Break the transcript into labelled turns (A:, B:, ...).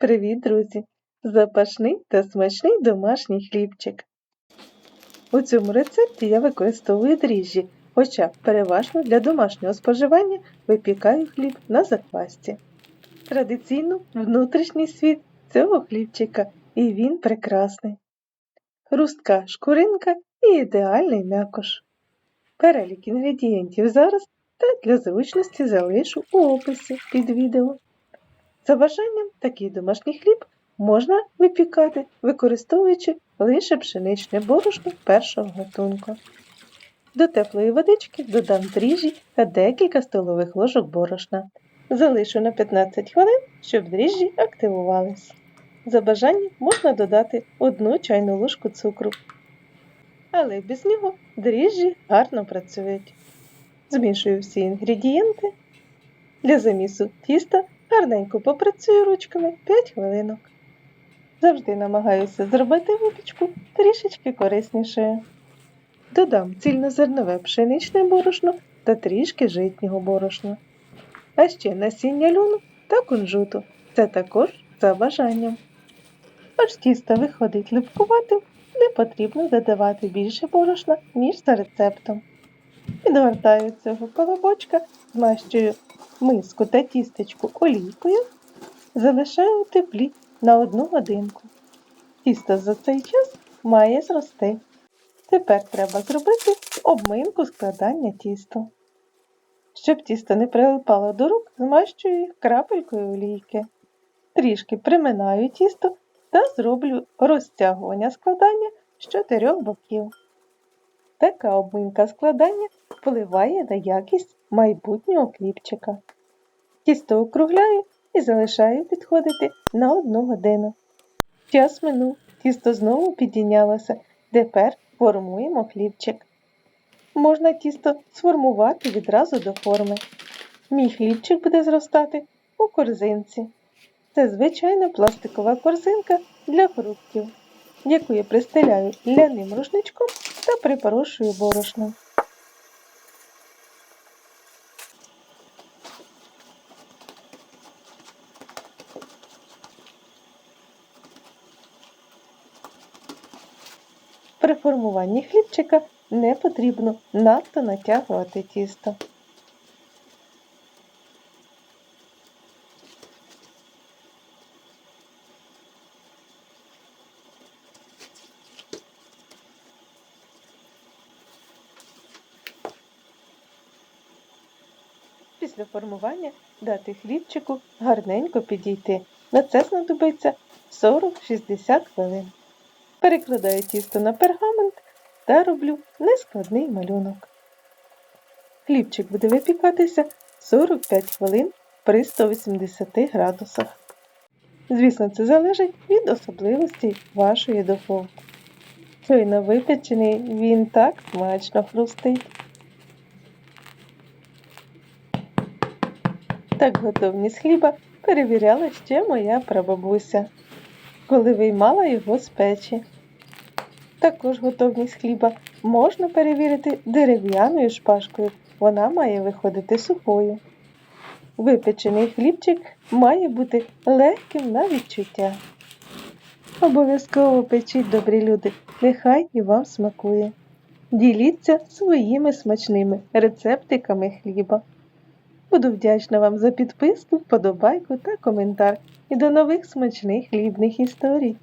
A: Привіт, друзі! Запашний та смачний домашній хлібчик. У цьому рецепті я використовую дріжджі, хоча переважно для домашнього споживання випікаю хліб на заквасці. Традиційно внутрішній світ цього хлібчика і він прекрасний. Хрустка шкуринка і ідеальний м'якош. Перелік інгредієнтів зараз та для зручності залишу у описі під відео. За бажанням такий домашній хліб можна випікати, використовуючи лише пшеничне борошно першого гатунку. До теплої водички додам дріжджі та декілька столових ложок борошна. Залишу на 15 хвилин, щоб дріжджі активувались. За бажанням можна додати 1 чайну ложку цукру. Але без нього дріжджі гарно працюють. Змішую всі інгредієнти. Для замісу тіста гарненько попрацюю ручками 5 хвилинок. Завжди намагаюся зробити випічку трішечки кориснішою. Додам цільнозернове пшеничне борошно та трішки житнього борошна. А ще насіння льону та кунжуту. Це також за бажанням. Аж тісто виходить липкуватим, не потрібно додавати більше борошна, ніж за рецептом. Підгортаю цього колобочка, змащую миску та тістечку олійкою, залишаю теплі на одну годинку. Тісто за цей час має зрости. Тепер треба зробити обминку складання тіста. Щоб тісто не прилипало до рук, змащую їх крапелькою олійки. Трішки приминаю тісто та зроблю розтягування складання з чотирьох боків. Така обминка складання впливає на якість майбутнього хлібчика. Тісто округляю і залишаю підходити на одну годину. Час минув, тісто знову підійнялося. Тепер формуємо хлібчик. Можна тісто сформувати відразу до форми. Мій хлібчик буде зростати у корзинці. Це звичайна пластикова корзинка для фруктів, яку я пристеляю ляним рушничком та припорошую борошном. При формуванні хлібчика не потрібно надто натягувати тісто. Після формування дати хлібчику гарненько підійти. На це знадобиться 40-60 хвилин. Перекладаю тісто на пергамент та роблю нескладний малюнок. Хлібчик буде випікатися 45 хвилин при 180 градусах. Звісно, це залежить від особливостей вашої духовки. Щойно випечений він так смачно хрустить. Так готовність хліба перевіряла ще моя прабабуся, коли виймала його з печі. Також готовність хліба можна перевірити дерев'яною шпажкою, вона має виходити сухою. Випечений хлібчик має бути легким на відчуття. Обов'язково печіть, добрі люди, нехай і вам смакує. Діліться своїми смачними рецептиками хліба. Буду вдячна вам за підписку, вподобайку та коментар. І до нових смачних хлібних історій!